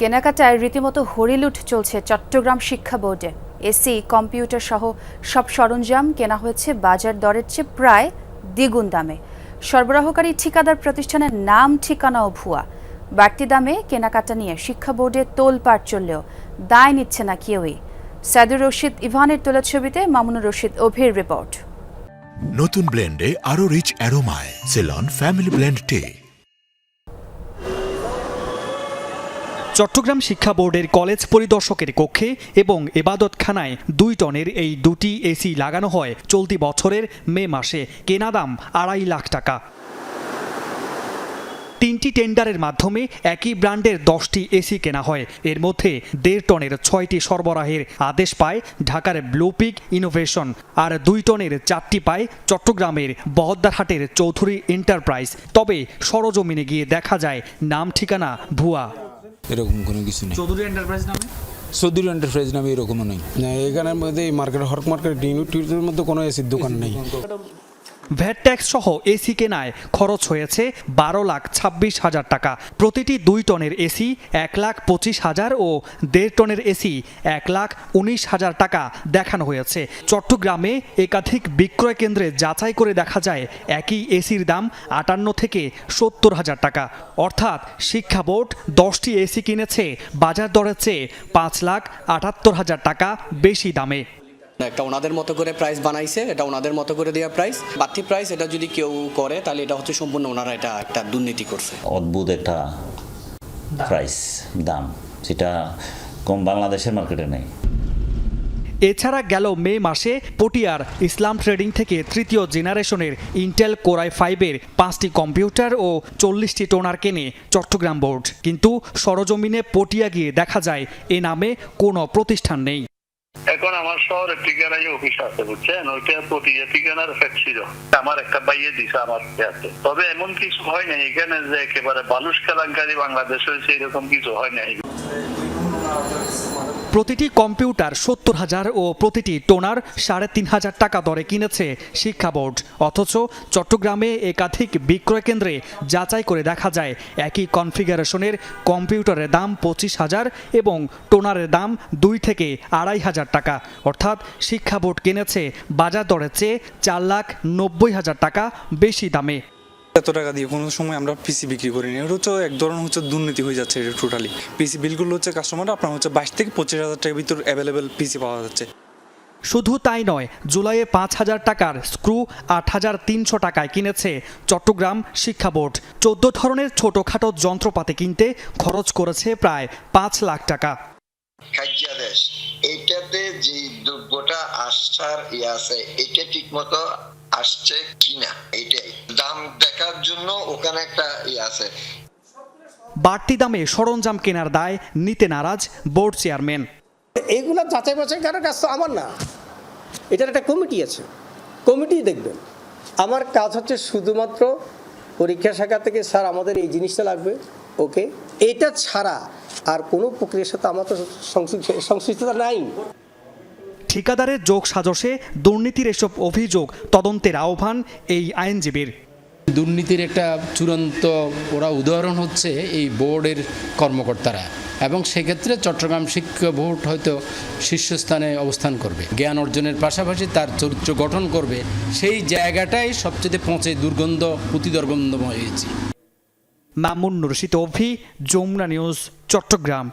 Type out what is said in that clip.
কেনাকাটায় রীতিমতো হরিলুট চলছে চট্টগ্রাম শিক্ষা বোর্ডে। এসি, কম্পিউটার সহ সব সরঞ্জাম কেনা হয়েছে বাজার দরের চেয়ে প্রায় দ্বিগুণ দামে। সরবরাহকারী ঠিকাদার প্রতিষ্ঠানের নাম, ঠিকানাও ভুয়া। বাড়তি দামে কেনাকাটা নিয়ে শিক্ষা বোর্ডে তোলপাড় চললেও দায় নিচ্ছে না কেউই। সাদুর রশিদ ইভানের তোলা ছবিতে মামুনুর রশিদ অভির রিপোর্ট। নতুন ব্লেন্ডে আরও rich অ্যারোমায়। Ceylon, family blend tea. Chittagong শিক্ষা বোর্ডের কলেজ পরিদর্শকের কক্ষে এবং এবাদতখানায় দুই টনের এই দুটি এসি লাগানো হয় চলতি বছরের মে মাসে। কেনা দাম আড়াই লাখ টাকা। তিনটি টেন্ডারের মাধ্যমে একই ব্র্যান্ডের দশটি এসি কেনা হয়। এর মধ্যে দেড় টনের ছয়টি সরবরাহের আদেশ পায় ঢাকার ব্লুপিক ইনোভেশন আর দুই টনের চারটি পায় চট্টগ্রামের বহদ্দারহাটের চৌধুরী এন্টারপ্রাইজ। তবে সরজমিনে গিয়ে দেখা যায়, নাম ঠিকানা ভুয়া। এরকম কোনো কিছু নেই। চৌধুরী এন্টারপ্রাইজ নামে? চৌধুরী এন্টারপ্রাইজ নামে এরকমও নেই। এখানের মধ্যে এই মার্কেট হক মার্কেট ইউনিটের মধ্যে কোনো এসির দোকান নেই। ভ্যাট ট্যাক্স সহ এসি কেনায় খরচ হয়েছে বারো লাখ ছাব্বিশ হাজার টাকা। প্রতিটি দুই টনের এসি এক লাখ পঁচিশ হাজার ও দেড় টনের এসি এক লাখ উনিশ হাজার টাকা দেখানো হয়েছে। চট্টগ্রামে একাধিক বিক্রয় কেন্দ্রে যাচাই করে দেখা যায় একই এসির দাম আটান্ন থেকে সত্তর হাজার টাকা। অর্থাৎ শিক্ষা বোর্ড দশটি এসি কিনেছে, বাজার দরের চেয়ে পাঁচ লাখ আটাত্তর হাজার টাকা বেশি দামে। একটা ওনাদের মতো করে প্রাইস বানাইছে এটা ওনাদের মতো করে দেওয়া প্রাইস বাড়তি প্রাইস এটা যদি কেউ করে তাহলে এটা হচ্ছে সম্পূর্ণ ওনারা এটা একটা দুর্নীতি করছে। অদ্ভুত একটা প্রাইস দাম। যেটা কম বাংলাদেশের মার্কেটে নেই। এছাড়া গেল মে মাসে পটিয়ার ইসলাম ট্রেডিং থেকে তৃতীয় জেনারেশনের ইন্টেল কোরাই ফাইভের পাঁচটি কম্পিউটার ও চল্লিশটি টোনার কেনে চট্টগ্রাম বোর্ড কিন্তু সরজমিনে পটিয়া গিয়ে দেখা যায় এ নামে কোনো প্রতিষ্ঠান নেই। শহরের ঠিকানায় অফিস আছে, বুঝছেন? ওইটা প্রতি ঠিকানার ফ্যাক্ট ছিল। আমার একটা বাইয়ে দিছে আমার আছে। তবে এমন কিছু হয় না এখানে যে একেবারে বালুস কেলাঙ্কারি বাংলাদেশ হয়েছে, এরকম কিছু হয় না প্রতিটি কম্পিউটার সত্তর হাজার ও প্রতিটি টোনার সাড়ে তিন হাজার টাকা দরে কিনেছে শিক্ষা বোর্ড। অথচ চট্টগ্রামে একাধিক বিক্রয় কেন্দ্রে যাচাই করে দেখা যায়, একই কনফিগারেশনের কম্পিউটারের দাম পঁচিশ হাজার এবং টোনারের দাম দুই থেকে আড়াই হাজার টাকা। অর্থাৎ শিক্ষা বোর্ড কিনেছে বাজার দরের চেয়ে চার লাখ নব্বই হাজার টাকা বেশি দামে। এত টাকা দিয়ে কোনো সময় আমরা পিসি বিক্রি করি না এটা হচ্ছে এক ধরনের হচ্ছে দুর্নীতি হয়ে যাচ্ছে এটা টোটালি পিসি বিলগুলো হচ্ছে কাস্টমার আপনার হচ্ছে বাইশ থেকে পঁচিশ হাজার টাকার ভিতর অ্যাভেলেবেল পিসি পাওয়া যাচ্ছে। শুধু তাই নয় জুলাইয়ে পাঁচ হাজার টাকার স্ক্রু আট হাজার তিনশো টাকায় কিনেছে চট্টগ্রাম শিক্ষা বোর্ড। চোদ্দ ধরনের ছোটোখাটো যন্ত্রপাতি কিনতে খরচ করেছে প্রায় পাঁচ লাখ টাকা। এইটাতে যে দ্রব্যটা আসার ইয়ে আছে এটা ঠিক মতো আসছে কিনা এটাই। দেখার জন্য ওখানে একটা ইয়ে আছে। বাড়তি দামে সরঞ্জাম কেনার দায় নিতে নারাজ বোর্ড চেয়ারম্যান। এইগুলো যাচাই বাছাই করার কাজ তো আমার না। এটার একটা কমিটি আছে। কমিটি দেখবেন। আমার কাজ হচ্ছে শুধুমাত্র পরীক্ষা শাখা থেকে স্যার আমাদের এই জিনিসটা লাগবে। ওকে? এটা ছাড়া আর কোনো প্রক্রিয়ার সাথে আমার তো সংশ্লিষ্ট- সংশ্লিষ্টতা নাই। ঠিকাদারের যোগ সাজসে দুর্নীতির এসব অভিযোগ তদন্তের আহ্বান এই আইনজীবীর। দুর্নীতির একটা চূড়ান্ত ওরা উদাহরণ হচ্ছে এই বোর্ডের কর্মকর্তারা। এবং সেক্ষেত্রে চট্টগ্রাম শিক্ষা বোর্ড হয়তো শীর্ষস্থানে অবস্থান করবে। জ্ঞান অর্জনের পাশাপাশি তার চরিত্র গঠন করবে। সেই জায়গাটাই সবচেয়ে পৌঁছে দুর্গন্ধ প্রতিদুর্গন্ধময় হয়েছে। মামুন রশিদ অভি, যমুনা নিউজ, চট্টগ্রাম।